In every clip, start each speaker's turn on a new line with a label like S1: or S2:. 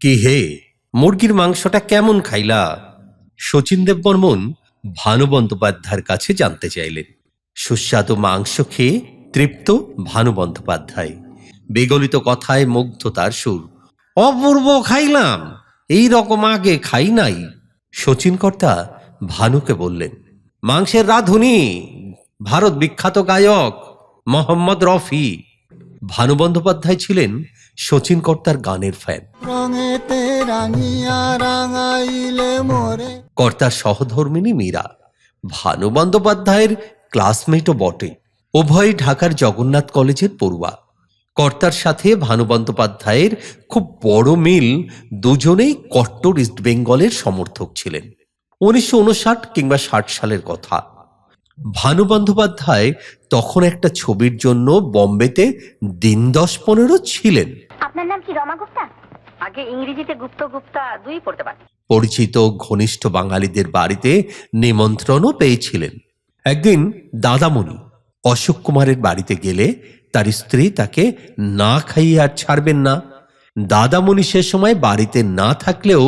S1: কি হে, মুরগির মাংসটা কেমন খাইলা? শচীন দেব বর্মন ভানু বন্দ্যোপাধ্যায়ের কাছে জানতে চাইলেন। সুস্বাদু মাংস খেয়ে তৃপ্ত ভানু বন্দ্যোপাধ্যায় বিগলিত কথায় মুগ্ধ তার সুর, অপূর্ব খাইলাম, এই রকম আগে খাই নাই। শচীন কর্তা ভানুকে বললেন, মাংসের রাধুনি, ভারত বিখ্যাত গায়ক মোহাম্মদ রফি। ভানু বন্দ্যোপাধ্যায় ছিলেন শচীন কর্তার গানের ফ্যান। কর্তার সহধর্মিনী মীরা ভানু বন্দ্যোপাধ্যায়ের ক্লাসমেটও বটে। উভয় ঢাকার জগন্নাথ কলেজের পড়ুয়া। কর্তার সাথে ভানু বন্দ্যোপাধ্যায়ের খুব বড় মিল দুজনেই কট্টর ইস্টবেঙ্গলের সমর্থক ছিলেন। উনিশশো উনষাট কিংবা ষাট সালের কথা। ভানু বন্দ্যোপাধ্যায় তখন একটা ছবির জন্য বম্বেতে দিন দশ পনেরো ছিলেন।
S2: আপনার নাম কি রমা গুপ্তা? আগে ইংরেজিতে গুপ্ত গুপ্তা দুই পড়তে পারি।
S1: পরিচিত ঘনিষ্ঠ বাঙালিদের বাড়িতে নিমন্ত্রণও পেয়েছিলেন। একদিন দাদামণি অশোক কুমারের বাড়িতে গেলে তার স্ত্রী তাকে না খাইয়ে আর ছাড়বেন না। দাদামণি সে সময় বাড়িতে না থাকলেও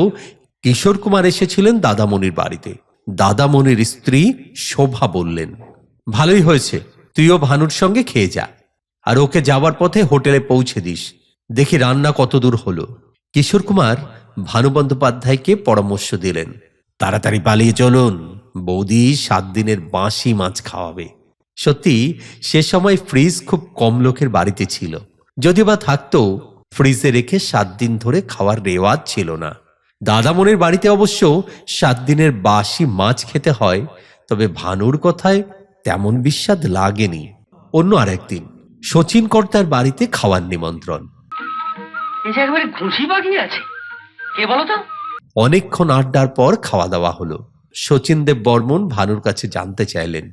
S1: কিশোর কুমার এসেছিলেন দাদামণির বাড়িতে। দাদামণির স্ত্রী শোভা বললেন ভালোই হয়েছে তুইও ভানুর সঙ্গে খেয়ে যা আর ওকে যাওয়ার পথে হোটেলে পৌঁছে দিস। দেখি রান্না কত দূর হলো। কিশোর কুমার ভানু বন্দ্যোপাধ্যায়কে পরামর্শ দিলেন, তাড়াতাড়ি পালিয়ে চলুন, বৌদি সাত দিনের বাঁশি মাছ খাওয়াবে। সত্যি, সে সময় ফ্রিজ খুব কম লোকের বাড়িতে ছিল যদি বা থাকতো, ফ্রিজে রেখে সাত দিন ধরে খাওয়ার রেওয়াজ ছিল না। দাদামণির বাড়িতে অবশ্য সাত দিনের বাসি মাছ খেতে হয়, তবে ভানুর কথায় তেমন বিস্বাদ লাগেনি। অন্য আরেকদিন, শচীন কর্তার বাড়িতে খাওয়ার নিমন্ত্রণ।
S3: একেবারে ঘুষি আছে। কে
S1: অনেকক্ষণ আড্ডার পর খাওয়া দাওয়া হলো। শচীন দেব বর্মন ভানুর কাছে জানতে চাইলেন,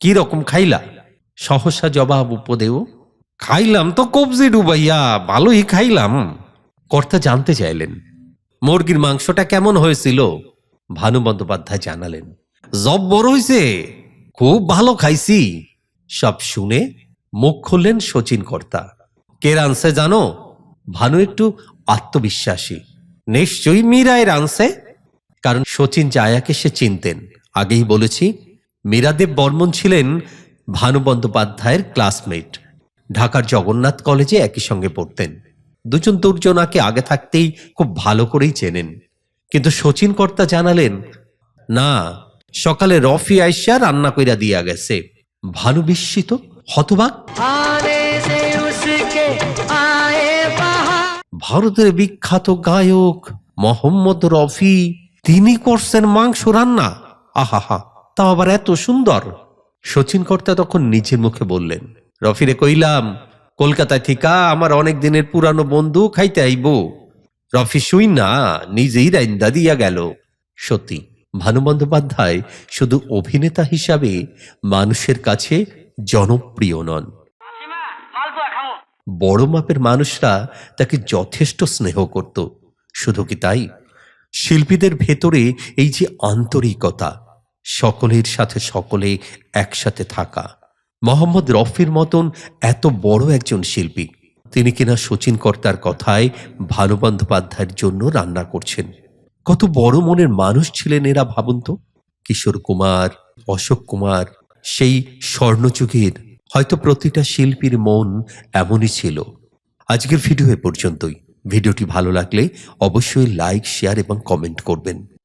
S1: কি রকম খাইলা? সহসা জবাব উপদেও, খাইলাম তো কবজি ডুবাইয়া, ভালোই খাইলাম। কর্তা জানতে চাইলেন, মুরগির মাংসটা কেমন হয়েছিল? ভানু বন্দ্যোপাধ্যায় জানালেন, জব বড় হয়েছে খুব ভালো খাইছি। সব শুনে মুখ খুললেন শচীন কর্তা, কে রানছে জানো? ভানু একটু আত্মবিশ্বাসী। নিশ্চয়ই মীরায়ের আনসে কারণ শচীন জায়াকে সে চিনতেন। আগেই বলেছি, মীরাদেব বর্মন ছিলেন ভানু বন্দ্যোপাধ্যায়ের ক্লাসমেট। ঢাকার জগন্নাথ কলেজে একই সঙ্গে পড়তেন। দুজন দুর্জনাকে আগে থাকতেই খুব ভালো করেই চেনেন। কিন্তু শচীন কর্তা জানালেন, না, সকালে রফি আইসা রান্না কইরা দিয়া গেছে। ভানু বিস্মিত, হতবাক।
S4: আরে সে উসকে আয়ে
S1: ভারতের বিখ্যাত গায়ক মোহাম্মদ রফি, তিনি করছেন মাংস রান্না। আহাহা তা আবার এত সুন্দর। শচীন কর্তা তখন নিজের মুখে বললেন, রফিরে কইলাম, কলকাতায় থিকা আমার অনেক দিনের পুরানো বন্ধু খাইতে আইব। রফি শুই না, নিজেই রাইন্দা দিয়া গেল। সত্যি, ভানু বন্দ্যোপাধ্যায় শুধু অভিনেতা হিসাবে মানুষের কাছে জনপ্রিয় নন। বড় মাপের মানুষরা তাকে যথেষ্ট স্নেহ করত। শুধু কি তাই? শিল্পীদের ভেতরে এই যে আন্তরিকতা, সকলের সাথে সকলে একসাথে থাকা। মোহাম্মদ রফির মতন এত বড় একজন শিল্পী, তিনি কিনা শচীন কর্তার কথায় ভানু বন্দ্যোপাধ্যায়ের জন্য রান্না করছেন। কত বড় মনের মানুষ ছিলেন এরা, ভাবুন তো। কিশোর কুমার, অশোক কুমার, সেই স্বর্ণযুগের হয়তো প্রতিটা শিল্পীর মন এমনই ছিল। আজকের ভিডিও এ পর্যন্তই। ভিডিওটি ভালো লাগলে অবশ্যই লাইক, শেয়ার এবং কমেন্ট করবেন।